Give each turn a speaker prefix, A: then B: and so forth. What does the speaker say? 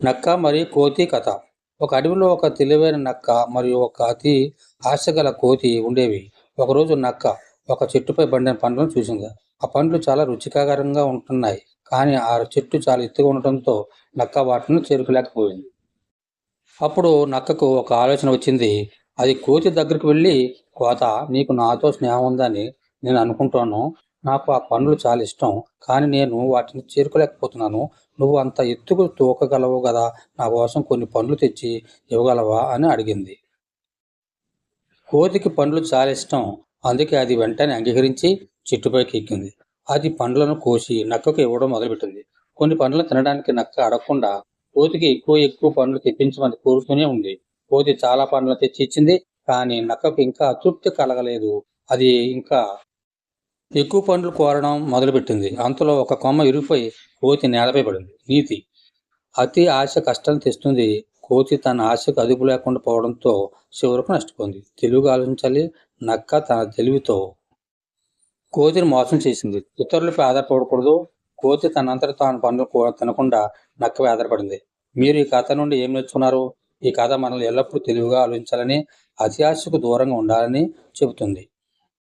A: నక్క మరియు కోతి కథ. ఒక అడవిలో ఒక తెలివైన నక్క మరియు ఒక అతి ఆశగల కోతి ఉండేవి. ఒకరోజు నక్క ఒక చెట్టుపై పండిన పండ్లను చూసింది. ఆ పండ్లు చాలా రుచికరంగా ఉంటున్నాయి కానీ ఆ చెట్టు చాలా ఎత్తుగా ఉండటంతో నక్క వాటిని చేరుకోలేకపోయింది. అప్పుడు నక్కకు ఒక ఆలోచన వచ్చింది. అది కోతి దగ్గరికి వెళ్ళి కోత నీకు నాతో స్నేహం ఉందని నేను అనుకుంటాను. నాకు ఆ పనులు చాలా ఇష్టం కానీ నేను వాటిని చేరుకోలేకపోతున్నాను. నువ్వు అంత ఎత్తుకు తూకగలవు కదా నా కోసం కొన్ని పండ్లు తెచ్చి ఇవ్వగలవా అని అడిగింది. కోతికి పండ్లు చాలా ఇష్టం అందుకే అది వెంటనే అంగీకరించి చెట్టుపైకి ఎక్కింది. అది పండ్లను కోసి నక్కకు ఇవ్వడం మొదలుపెట్టింది. కొన్ని పండ్లను తినడానికి నక్క అడగకుండా కోతికి ఎక్కువ ఎక్కువ పండ్లు తెప్పించమని కోరుతూనే ఉంది. కోతి చాలా పండ్లు తెచ్చి ఇచ్చింది కానీ నక్కకు ఇంకా తృప్తి కలగలేదు. అది ఇంకా ఎక్కువ పండ్లు కోరడం మొదలుపెట్టింది. అంతలో ఒక కొమ్మ ఇరిగిపోయి కోతి నేలపై పడింది. నీతి. అతి ఆశ కష్టం తెస్తుంది. కోతి తన ఆశకు అదుపు లేకుండా పోవడంతో చివరకు నష్టపోయింది. తెలివిగా ఆలోచించాలి. నక్క తన తెలివితో కోతిని మోసం చేసింది. ఇతరులపై ఆధారపడకూడదు. కోతి తనంతట తాను పనులు కూడా తినకుండా నక్కపై ఆధారపడింది. మీరు ఈ కథ నుండి ఏం నేర్చుకున్నారు? ఈ కథ మనల్ని ఎల్లప్పుడూ తెలివిగా ఆలోచించాలని అతి ఆశకు దూరంగా ఉండాలని చెబుతుంది.